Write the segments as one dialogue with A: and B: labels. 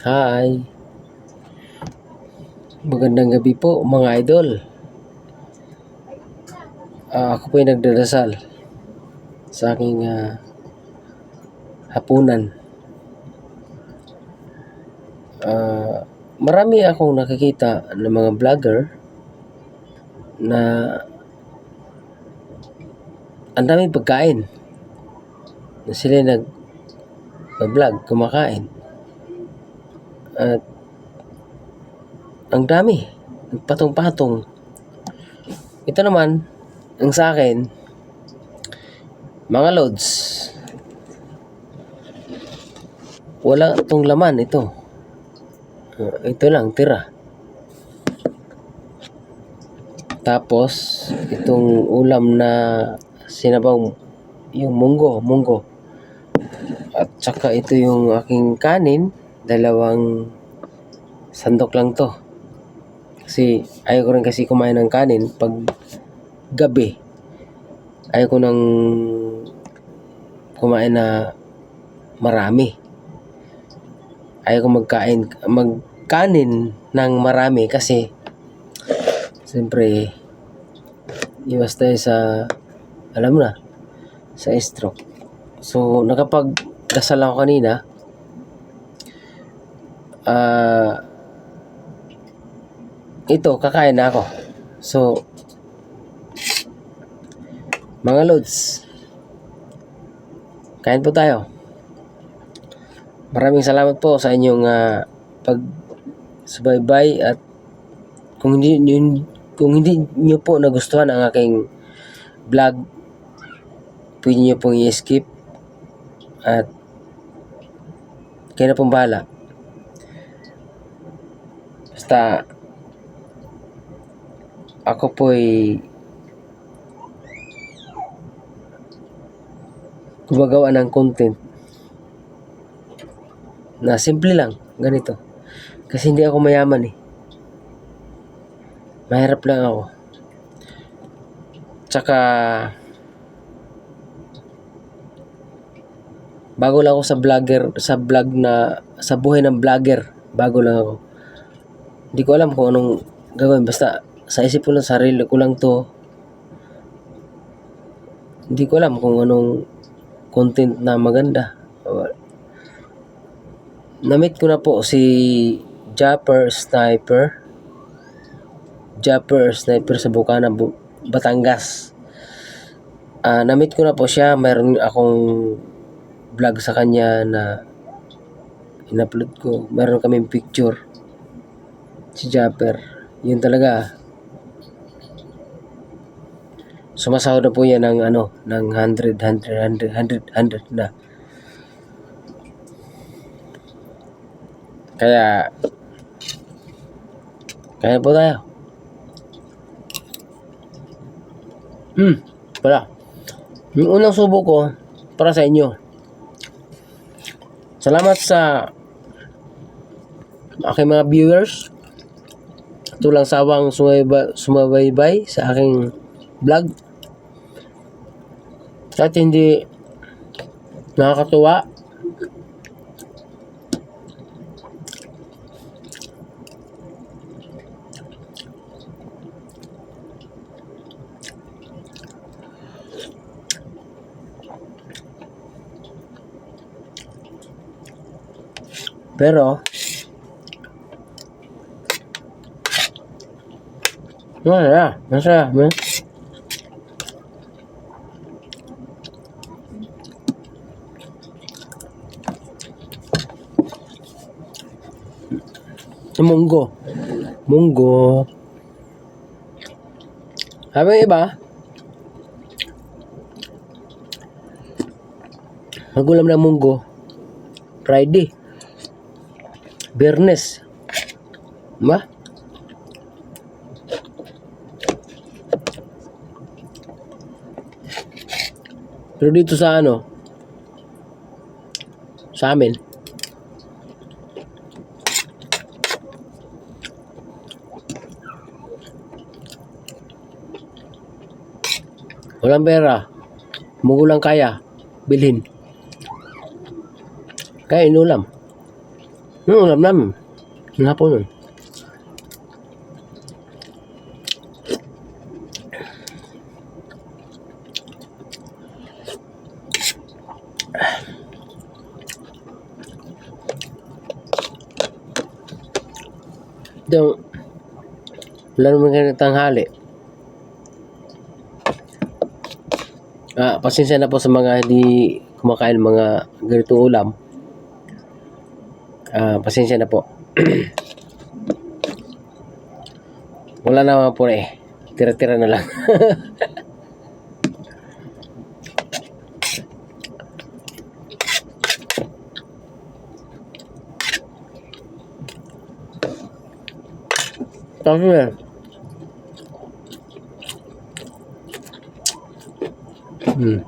A: Hi. Magandang gabi po mga idol. Ah, ako po ay nagdarasal sa aking ah, hapunan. Ah, marami akong nakikita ng mga vlogger na ang daming pagkain na sila nag vlog kumakain. At ang dami patong-patong. Ito naman ang sa akin mga loads wala itong laman ito. Ito lang tira. Tapos itong ulam na sinabaw yung munggo munggo. At saka ito yung aking kanin dalawang sandok lang to. Kasi ayaw ko rin kasi kumain ng kanin pag gabi. Ayaw ko nang kumain na marami ayaw ko magkain magkanin ng marami kasi siyempre iwas tayo sa alam na sa stroke. So nakapagdasal ako kanina. Ah ito kakain na ako. So mga loads kain po tayo maraming salamat po sa inyong ah, pagsubaybay at kung hindi nyo, kung hindi nyo po nagustuhan ang aking vlog pwede nyo pong i-skip at kayo na pong bahala. Basta ako po'y gumagawa ng content na simple lang, ganito. Kasi hindi ako mayaman eh. Mahirap lang ako. Tsaka, bago lang ako sa vlogger, sa vlog na, sa buhay ng vlogger, bago lang ako. Hindi ko alam kung anong gagawin. Basta, sa isip ko lang, sarili ko lang to. Hindi ko alam kung anong content na maganda. Namit ko na po si Japper Sniper. Japper Sniper sa Bukana, Bu- Batangas. Ah, namit ko na po siya. Mayroon akong vlog sa kanya na in-upload ko. Meron kaming picture. Si Japper. Yun talaga. Sumasahod na po yan ng ano, ng 100, 100, 100, 100, 100 na. Kaya, kaya po tayo. Hmm, pala. Yung unang subo ko, para sa inyo. Salamat sa aking mga viewers. Tulang sawang sumayba, sumabaybay sa aking vlog. Kahit hindi nakakatuwa, pero Masaya, masaya. Munggo. Munggo. Sabi ng iba, magulam ng munggo. Friday. Bernes. Ba? Pero dito sa ano, Sa amin. Walang pera. Mungo lang kaya. Bilhin. Kaya inulam. Yung ulam namin. Yung hapon nun. Yung, wala naman kayo tanghali. Ah, pasensya na po sa mga hindi kumakain mga ganitong ulam. Ah, pasensya na po. Wala naman po eh. Tira-tira na lang. Tapos yan. Hmm.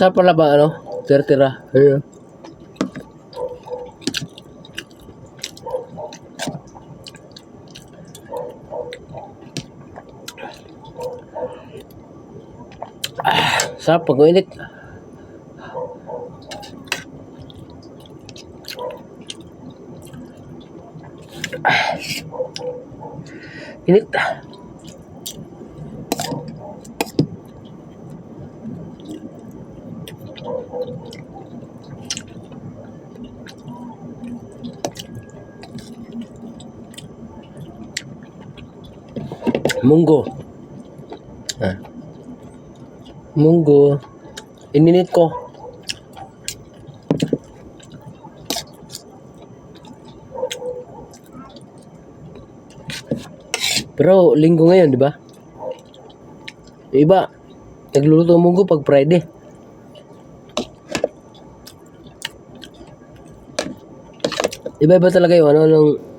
A: Sarap. Pala ba ano? Tira-tira. Ayun. Ah, sarap pag mainit. Ah. Init. Munggo. Ah. Munggo. Ininit ko. Pero linggo ngayon, di ba? Iba, nagluluto ng munggo pag Friday. Iba-iba talaga yung ano nung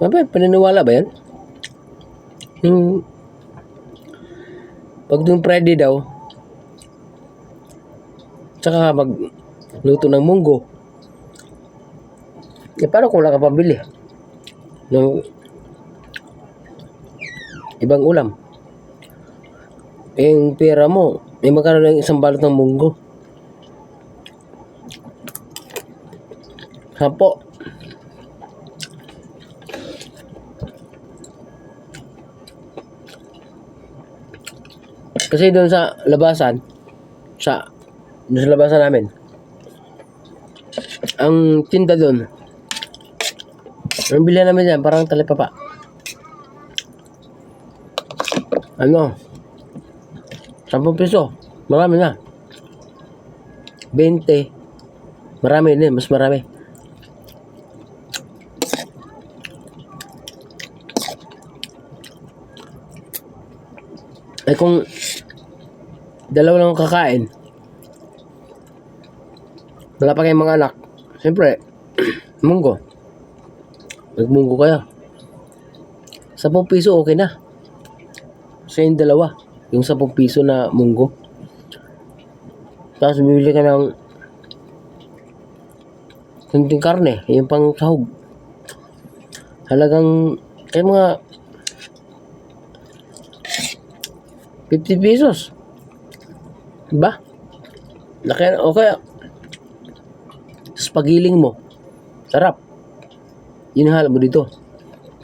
A: Mabay, paniniwala ba yan? Yung pag yung Friday daw tsaka mag luto ng munggo. Eh paano kung wala ka pambili? Ng ibang ulam. Eh yung pera mo may magkano lang isang balot ng munggo? Hapo. Kasi doon sa labasan, sa doon sa labasan namin, ang tinda doon, ang bilhan namin dyan, parang talipapa. Ano? 10 piso. Marami na. 20. Marami din, mas marami. Eh kung dalawa lang ang kakain, wala pa kayong mga anak, siyempre, munggo. Nagmunggo kayo. 10 piso okay na. Sa yung dalawa, yung 10 piso na munggo. Tapos bibili ka ng kunting karne, yung pang sahog. Halagang, kaya mga 50 pesos. Diba? Laki, okay. Tapos pagiling mo. Sarap. Yun ang mo dito.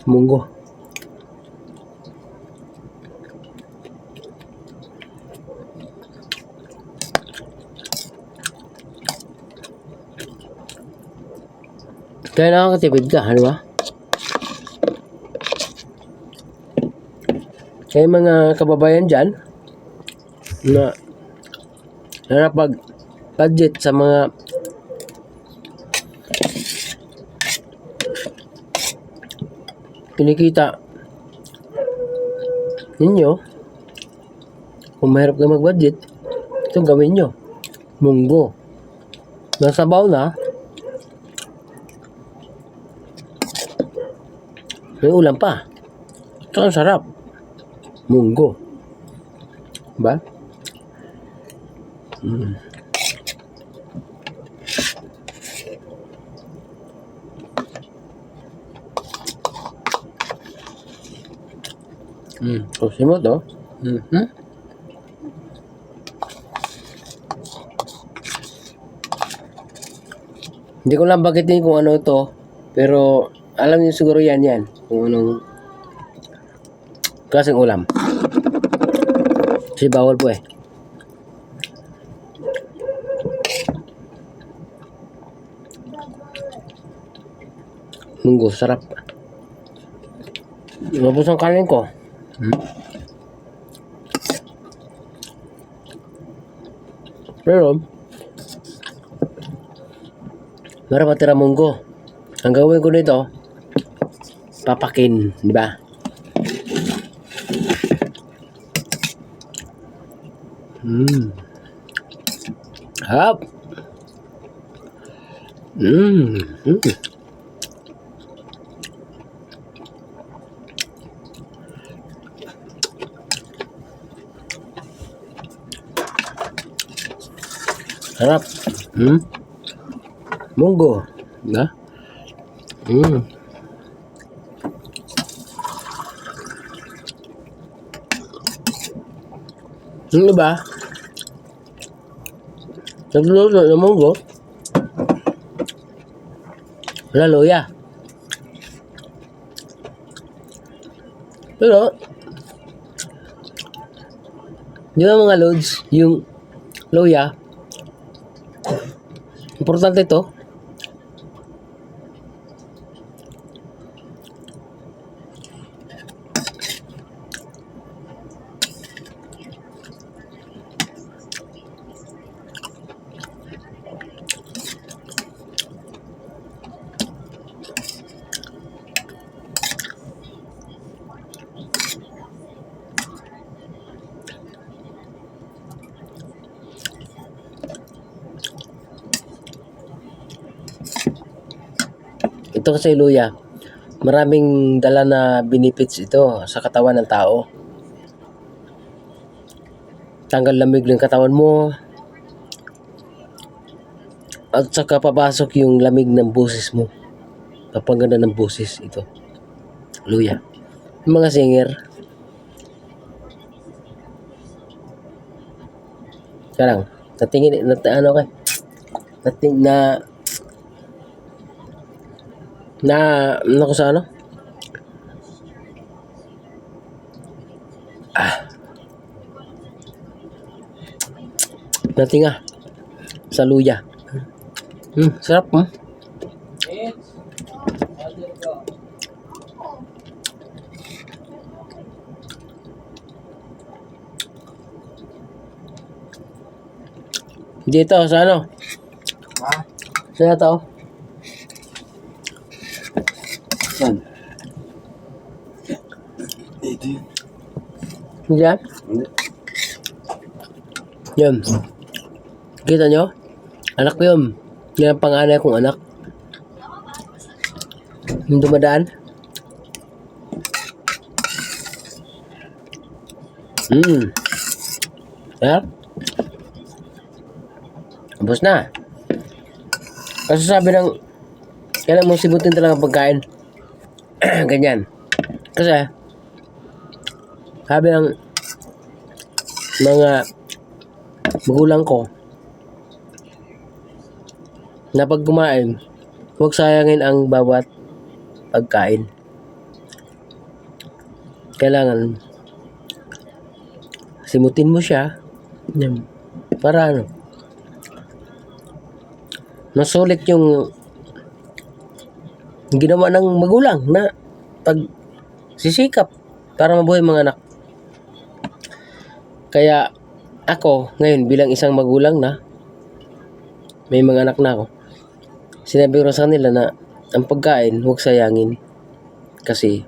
A: Munggo. Kaya nakakatipid ka, ano ba? Diba? Kaya mga kababayan dyan, na nakapag budget sa mga kinikita ninyo. Kung mahirap kayo mag-budget ito gawin nyo. Munggo. Nasabaw na may ulam pa. Ito ang sarap. Munggo. Ba? Mm. Mm. Sushi mo to. Mm-hmm. Hindi ko lang bagitin kung ano to. Pero alam niyo siguro yan yan. Kung anong klaseng ulam. Kasi bawal po eh. Munggo, sarap. Mabos ang kanin ko. Hmm? Pero, meron matira munggo. Ang gawin ko nito, papakin, di ba? Hmm. Hap. Hmm. Hmm. Sarap. Hmm. Munggo. Na? Hmm. Ano ba? Nagluluto ng munggo. Wala luya. Pero, di ba mga loads, yung luya, importante to. Ito kasi luya. Maraming dala na benefits ito sa katawan ng tao. Tanggal lamig ng katawan mo. At saka papasok yung lamig ng busis mo. Kapaganda ng busis ito. Luya. Yung mga singer. Karang, natingin, nat, ano kay? Nating, na, na ano ko sa ano? Ah. Natinga sa luya. Hmm, sarap hmm. Dito sa ano?
B: Ha?
A: Sa to?
B: Saan? Ito yun.
A: Diyan? Yan. Kita nyo? Anak ko yun. Yan ang panganay kong anak. Yung dumadaan. Hmm. Sarap. Tapos na. Kasi sabi ng kailan mo sibutin talaga pagkain. Ganyan. Kasi sabi ng mga magulang ko na pag kumain, huwag sayangin ang bawat pagkain. Kailangan simutin mo siya para ano masulit yung ginawa ng magulang na pag sisikap para mabuhay mga anak. Kaya ako ngayon bilang isang magulang na may mga anak na ako. Sinabi ko sa kanila na ang pagkain huwag sayangin kasi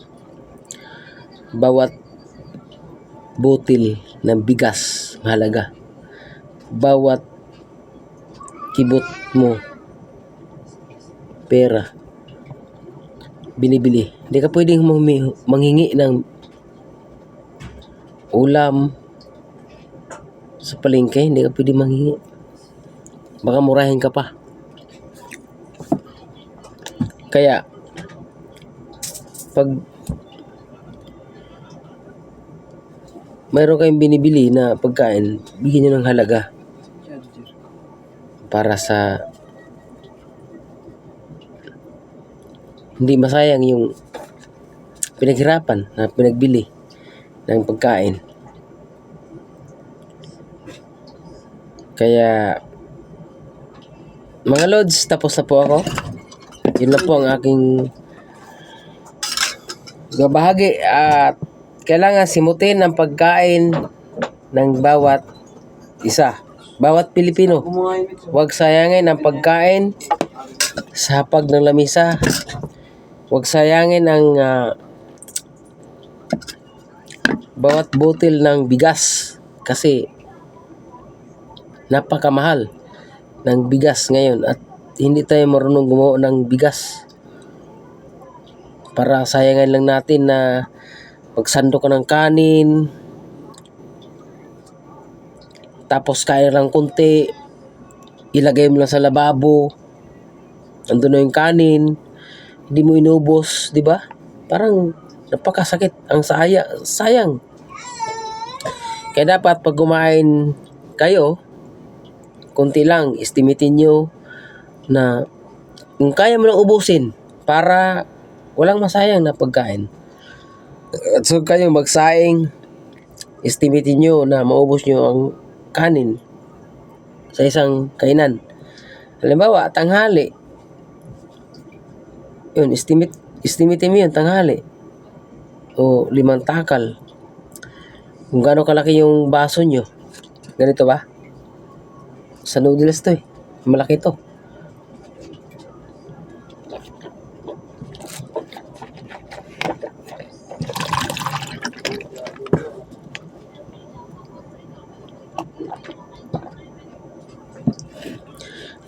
A: bawat butil ng bigas mahalaga. Bawat kibot mo pera binibili. Hindi ka pwedeng manghingi ng ulam sa palengke. Hindi ka pwedeng manghingi. Baka murahin ka pa. Kaya, pag mayroon kayong binibili na pagkain, bigyan nyo ng halaga para sa hindi masayang yung pinaghirapan na pinagbili ng pagkain. Kaya mga lods, tapos na po ako. Yun na po ang aking bahagi at kailangan simutin ang pagkain ng bawat isa. Bawat Pilipino. Huwag sayangin ang pagkain sa hapag ng lamisa. Huwag sayangin ang ah, bawat butil ng bigas kasi napakamahal ng bigas ngayon at hindi tayo marunong gumawa ng bigas. Para sayangan lang natin na pagsando ka ng kanin, tapos kain lang konti, ilagay mo lang sa lababo, andun na yung kanin, hindi mo inubos, di ba? Parang napakasakit, ang saya, sayang. Kaya dapat pag kumain kayo, konti lang, estimatein nyo na kung kaya mo lang ubusin para walang masayang na pagkain. At so kayo magsaing, estimatein nyo na maubos nyo ang kanin sa isang kainan. Halimbawa, tanghali. Yun, estimate, estimate mo yun, tanghali. O limang takal. Kung gaano kalaki yung baso nyo. Ganito ba? Sa noodles to eh. Malaki to.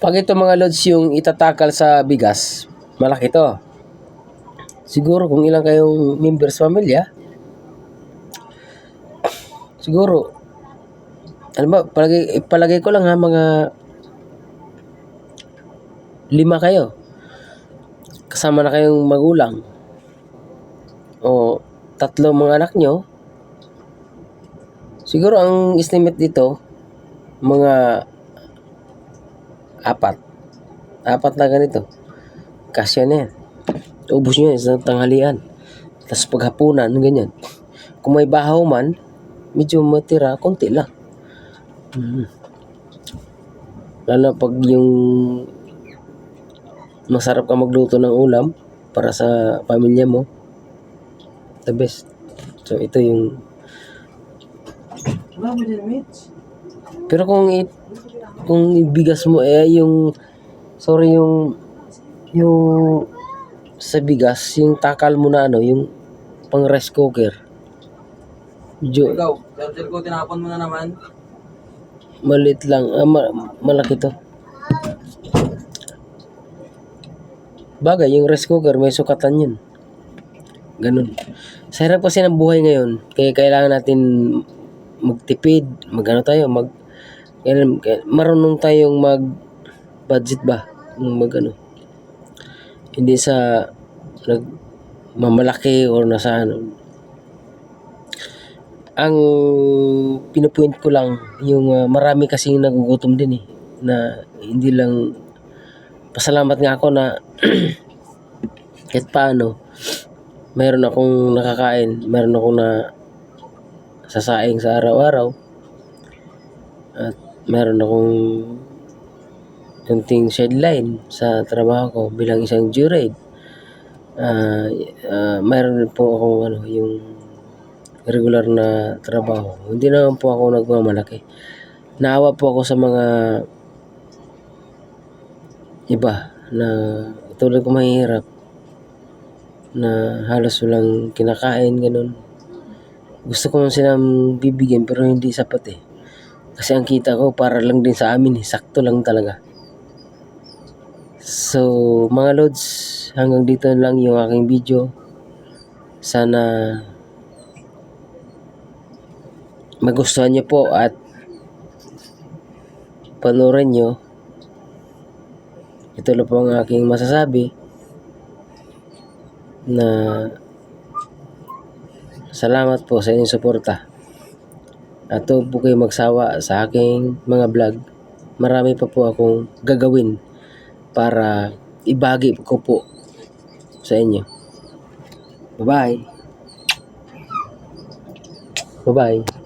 A: Pag ito mga lods yung itatakal sa bigas, malaki to. Siguro kung ilang kayong members pamilya, siguro, ano ba, palagay, palagay ko lang ha, mga lima kayo. Kasama na kayong magulang. O tatlo mga anak nyo. Siguro ang estimate dito, mga apat. Apat na ganito. Kasya na yan. Ubus nyo yan sa tanghalian. Tapos paghapunan, ganyan. Kung may bahaw man, medyo matira, konti lang. Mhm. Lalo pag yung masarap ka magluto ng ulam para sa pamilya mo, the best. So, ito yung. Pero kung i kung ibigas mo eh yung sorry yung yung sa bigas, yung takal mo na ano, yung pang rice cooker. Medyo
B: Ikaw, charger ko, tinapon mo na naman.
A: Maliit lang, ah, ma- malaki to. Bagay, yung rice cooker, may sukatan yun. Ganun. Sa hirap kasi ng buhay ngayon, kaya kailangan natin magtipid, magano tayo, mag kaya- marunong tayong mag budget ba? Yung Mag ano. Hindi sa nag mamalaki or nasa ano. Ang pinupoint ko lang yung ah, marami kasing nagugutom din eh na hindi lang pasalamat nga ako na kahit paano mayroon akong nakakain, mayroon akong na sasaing sa araw-araw at mayroon akong kunting sideline sa trabaho ko bilang isang jurade ah ah, mayroon po akong ano, yung regular na trabaho. Hindi naman po ako nagmamalaki. Naawa po ako sa mga iba na tulad ko mahirap na halos walang kinakain, ganun. Gusto ko man silang bibigyan pero hindi sapat eh. Kasi ang kita ko para lang din sa amin eh. Sakto lang talaga. So, mga lods, hanggang dito lang yung aking video. Sana magustuhan niyo po at panoorin niyo. Ito lang po ang aking masasabi na salamat po sa inyong suporta. At huwag po kayo magsawa sa aking mga vlog. Marami pa po akong gagawin para ibagi ko po sa inyo. Bye-bye. Bye-bye.